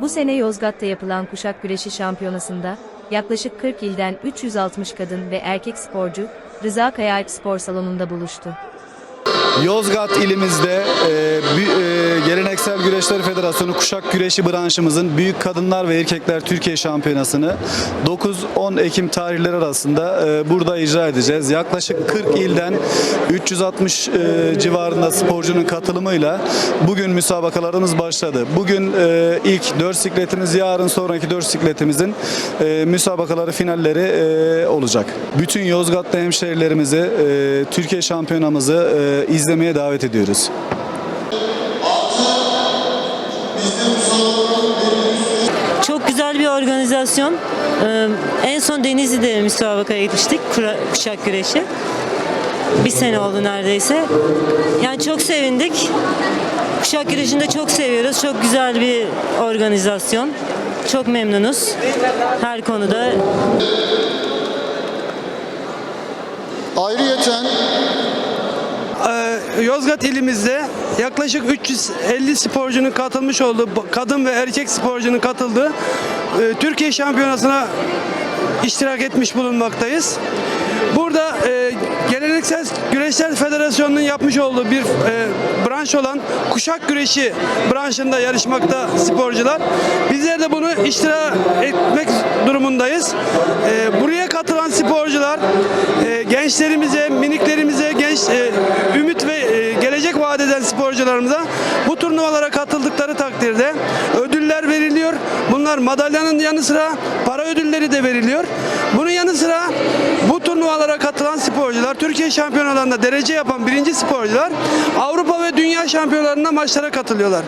Bu sene Yozgat'ta yapılan kuşak güreşi şampiyonasında yaklaşık 40 ilden 360 kadın ve erkek sporcu Rıza Kaya Spor Salonu'nda buluştu. Yozgat ilimizde e, e, Geleneksel Güreşler Federasyonu Kuşak Güreşi branşımızın Büyük Kadınlar ve Erkekler Türkiye Şampiyonası'nı 9-10 Ekim tarihleri arasında e, burada icra edeceğiz. Yaklaşık 40 ilden 360 e, civarında sporcunun katılımıyla bugün müsabakalarımız başladı. Bugün e, ilk 4 sikletimiz, yarın sonraki 4 sikletimizin e, müsabakaları finalleri e, olacak. Bütün Yozgatlı hemşehrilerimizi e, Türkiye şampiyonamızı e, izlemeye davet ediyoruz. Çok güzel bir organizasyon. Ee, en son Denizli'de müsabakaya gitmiştik. Kura- Kuşak güreşi. Bir sene oldu neredeyse. Yani çok sevindik. Kuşak güreşini de çok seviyoruz. Çok güzel bir organizasyon. Çok memnunuz. Her konuda Ayrıyeten Yozgat ilimizde yaklaşık 350 sporcunun katılmış olduğu, kadın ve erkek sporcunun katıldığı e, Türkiye Şampiyonası'na iştirak etmiş bulunmaktayız. Burada e, Geleneksel Güreşler Federasyonu'nun yapmış olduğu bir e, branş olan kuşak güreşi branşında yarışmakta sporcular. Bizler de bunu iştirak etmek durumundayız. Buraya katılan sporcular gençlerimize, miniklerimize, genç turnuvalara katıldıkları takdirde ödüller veriliyor. Bunlar madalyanın yanı sıra para ödülleri de veriliyor. Bunun yanı sıra bu turnuvalara katılan sporcular, Türkiye şampiyonalarında derece yapan birinci sporcular Avrupa ve dünya şampiyonlarında maçlara katılıyorlar.